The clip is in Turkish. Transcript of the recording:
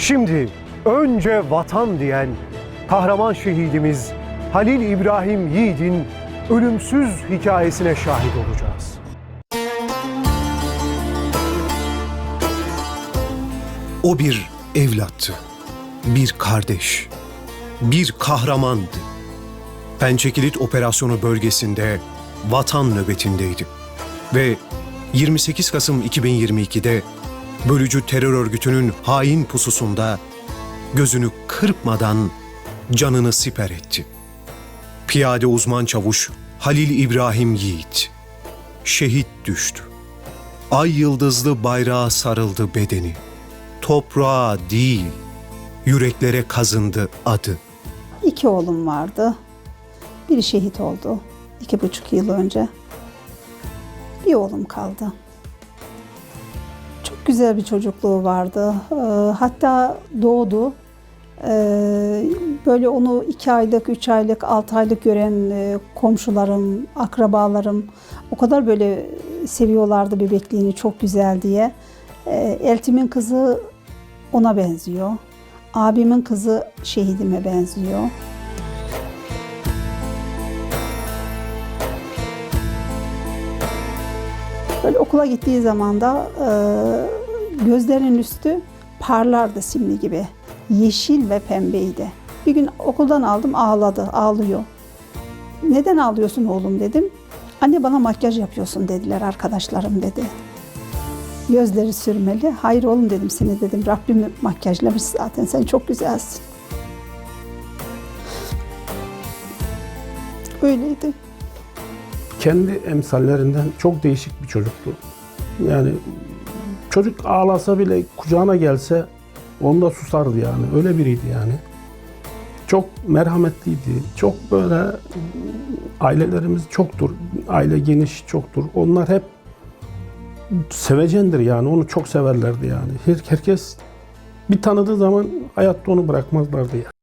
Şimdi önce vatan diyen kahraman şehidimiz Halil İbrahim Yiğit'in ölümsüz hikayesine şahit olacağız. O bir evlattı, bir kardeş, bir kahramandı. Pençekilit operasyonu bölgesinde vatan nöbetindeydi. Ve 28 Kasım 2022'de bölücü terör örgütünün hain pususunda gözünü kırpmadan canını siper etti. Piyade uzman çavuş Halil İbrahim Yiğit şehit düştü. Ay yıldızlı bayrağa sarıldı bedeni. Toprağa değil, yüreklere kazındı adı. İki oğlum vardı. Biri şehit oldu iki buçuk yıl önce. Bir oğlum kaldı. Çok güzel bir çocukluğu vardı. Ee, Hatta doğdu. Ee, Böyle onu iki aylık, üç aylık, altı aylık gören e, komşularım, akrabalarım o kadar böyle seviyorlardı bebekliğini çok güzel diye. Ee, Eltimin kızı ona benziyor. Abimin kızı şehidime benziyor. Böyle okula gittiği zaman da e, gözlerinin üstü parlardı simli gibi. Yeşil ve pembeydi. Bir gün okuldan aldım ağladı, ağlıyor. Neden ağlıyorsun oğlum dedim. Anne bana makyaj yapıyorsun dediler arkadaşlarım dedi. Gözleri sürmeli. Hayır oğlum dedim seni dedim. Rabbim makyajlamış zaten sen çok güzelsin. Öyleydi. Kendi emsallerinden çok değişik bir çocuktu. Yani çocuk ağlasa bile kucağına gelse onda susardı yani. Öyle biriydi yani. Çok merhametliydi. Çok böyle ailelerimiz çoktur. Aile geniş çoktur. Onlar hep sevecendir yani. Onu çok severlerdi yani. Her, herkes bir tanıdığı zaman hayatta onu bırakmazlardı yani.